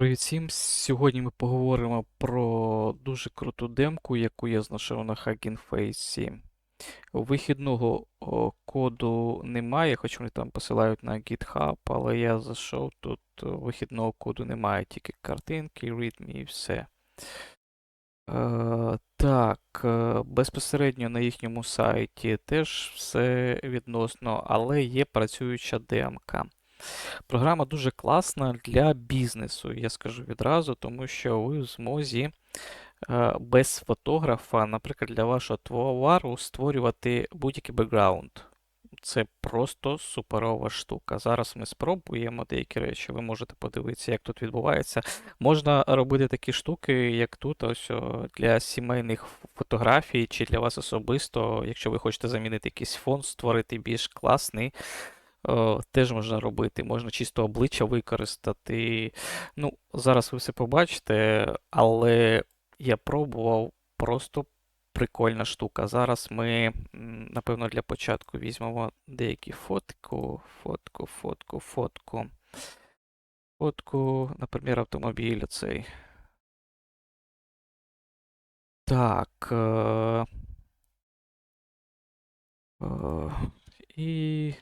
Привіт всім! Сьогодні ми поговоримо про дуже круту демку, яку я знайшов на Hugging Face. Вихідного коду немає, хоч вони там посилають на GitHub, але я зайшов, тут вихідного коду немає, тільки картинки, readme і все. Е, так, е, безпосередньо на їхньому сайті теж все відносно, але є працююча демка. Програма дуже класна для бізнесу, я скажу відразу, тому що ви в змозі е, без фотографа, наприклад, для вашого товару створювати будь-який бекграунд. Це просто суперова штука. Зараз ми спробуємо деякі речі, ви можете подивитися, як тут відбувається. Можна робити такі штуки, як тут, ось для сімейних фотографій чи для вас особисто, якщо ви хочете замінити якийсь фон, створити більш класний. О, теж можна робити, можна чисто обличчя використати. Ну, зараз ви все побачите, але я пробував просто прикольна штука. Зараз ми, напевно, для початку візьмемо деякі фотку, фотку, фотку, фотку. Фотку, наприклад, автомобіля цей. Так. Е, е,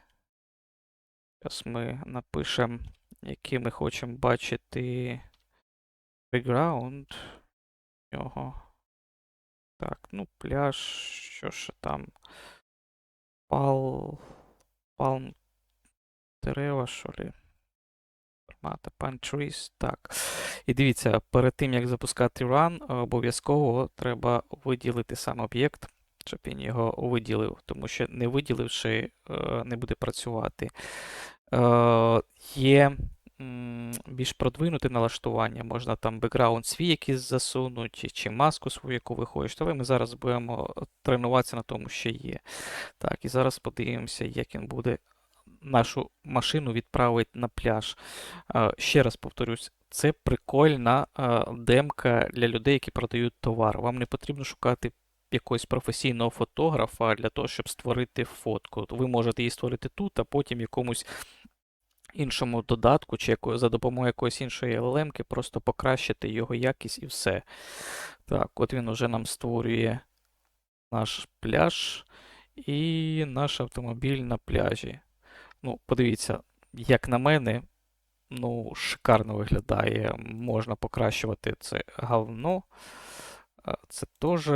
зараз ми напишемо, який ми хочемо бачити background нього. Так, ну, пляж, що ще там? Пал. Палм дерева, що ли? Формата Trees. Так. І дивіться, перед тим як запускати run, обов'язково треба виділити сам об'єкт, щоб він його виділив, тому що не виділивши, е, не буде працювати. Е, Є більш продвинуте налаштування, можна там бекграунд свій якийсь засунути, чи маску свою, яку ви хочете. Ми зараз будемо тренуватися на тому, що є. Так, і зараз подивимося, як він буде нашу машину відправити на пляж. Е, Ще раз повторюсь, це прикольна е, демка для людей, які продають товар. Вам не потрібно шукати якогось професійного фотографа для того, щоб створити фотку. Ви можете її створити тут, а потім якомусь іншому додатку чи за допомогою якоїсь іншої LLM просто покращити його якість і все. Так, от він уже нам створює наш пляж і наш автомобіль на пляжі. Ну, подивіться, як на мене, ну, шикарно виглядає. Можна покращувати це говно. Це теж.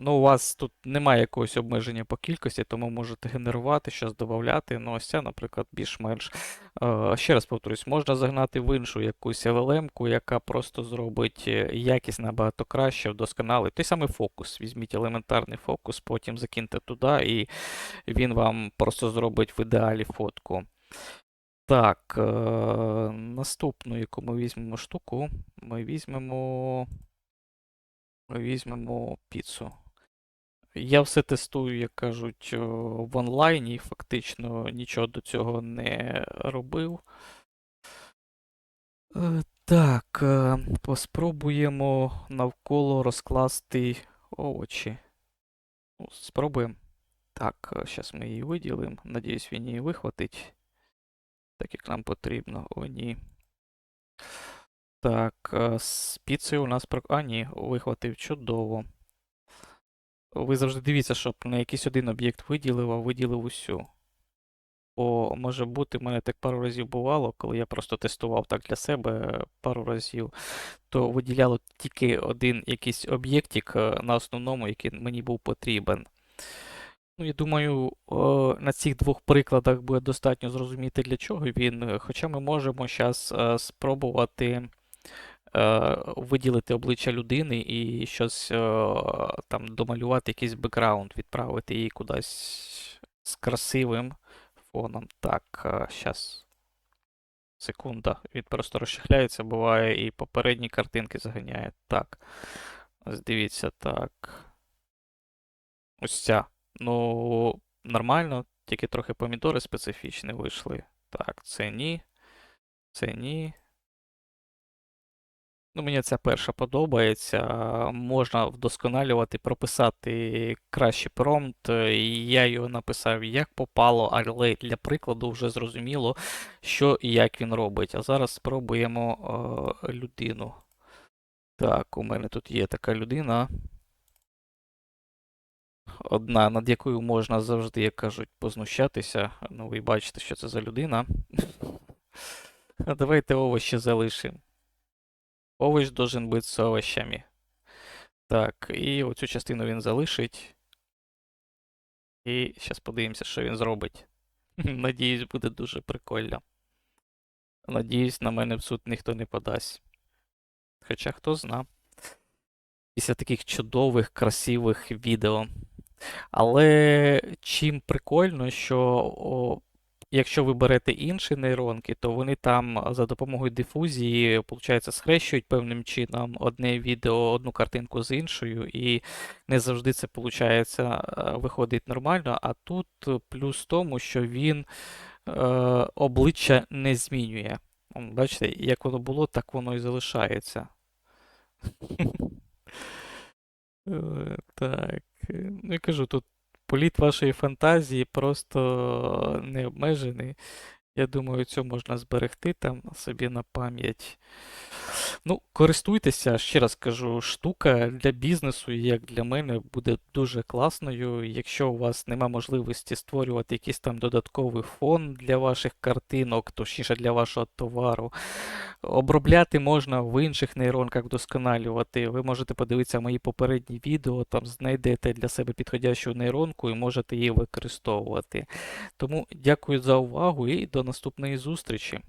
Ну, у вас тут немає якогось обмеження по кількості, тому можете генерувати, щось додати. Ну, ось ця, наприклад, більш-менш. Е, Ще раз повторюсь, можна загнати в іншу якусь LLM-ку, яка просто зробить е, якість набагато краще, вдосконалить. Той самий фокус. Візьміть елементарний фокус, потім закиньте туди, і він вам просто зробить в ідеалі фотку. Так, е, наступну, яку ми візьмемо штуку, ми візьмемо. Візьмемо піцу. Я все тестую, як кажуть, е, в онлайні, і фактично нічого до цього не робив. Е, Так, е, поспробуємо навколо розкласти овочі. Ну, Спробуємо. Так, зараз ми її виділимо. Надіюсь, він її вихватить. Так як нам потрібно. О, ні. Так, е, з у нас про. А, ні, вихватив чудово. Ви завжди дивіться, щоб не якийсь один об'єкт виділив, а виділив усю. Бо може бути, в мене так пару разів бувало, коли я просто тестував так для себе пару разів, то виділяло тільки один якийсь об'єктик е, на основному, який мені був потрібен. Ну, я думаю, на цих двох прикладах буде достатньо зрозуміти, для чого він. Хоча ми можемо зараз спробувати е, виділити обличчя людини і щось е, там домалювати якийсь бекграунд, відправити її кудись з красивим фоном. Так, зараз. Секунда. Він просто розчехляється, буває, і попередні картинки заганяє. Так. Дивіться, так. Ось ця. Ну, нормально, тільки трохи помідори специфічні вийшли. Так, це ні. Це ні. Ну, мені ця перша подобається. Можна вдосконалювати, прописати кращий промпт. Я його написав як попало, але для прикладу вже зрозуміло, що і як він робить. А зараз спробуємо е, людину. Так, у мене тут є така людина. Одна, над якою можна завжди, як кажуть, познущатися. Ну, ви бачите, що це за людина. Давайте овочі залишимо. Овощ должен бути з овощами. Так, і оцю частину він залишить. І зараз подивимося, що він зробить. Надіюсь, буде дуже прикольно. Надіюсь, на мене в суд ніхто не подасть. Хоча хто зна. Після таких чудових, красивих відео. Але чим прикольно, що о, якщо ви берете інші нейронки, то вони там за допомогою дифузії, виходить, схрещують певним чином одне відео, одну картинку з іншою, і не завжди це виходить, виходить нормально. А тут плюс в тому, що він е, обличчя не змінює. Бачите, як воно було, так воно і залишається. Е, Так, е, ну я кажу, тут політ вашої фантазії просто не обмежений. Я думаю, цю можна зберегти там собі на пам'ять. Ну, користуйтеся, ще раз кажу, штука для бізнесу, як для мене, буде дуже класною. Якщо у вас нема можливості створювати якийсь там додатковий фон для ваших картинок, точніше для вашого товару, обробляти можна в інших нейронках, вдосконалювати. Ви можете подивитися мої попередні відео, там знайдете для себе підходящу нейронку і можете її використовувати. Тому дякую за увагу і до наступної зустрічі.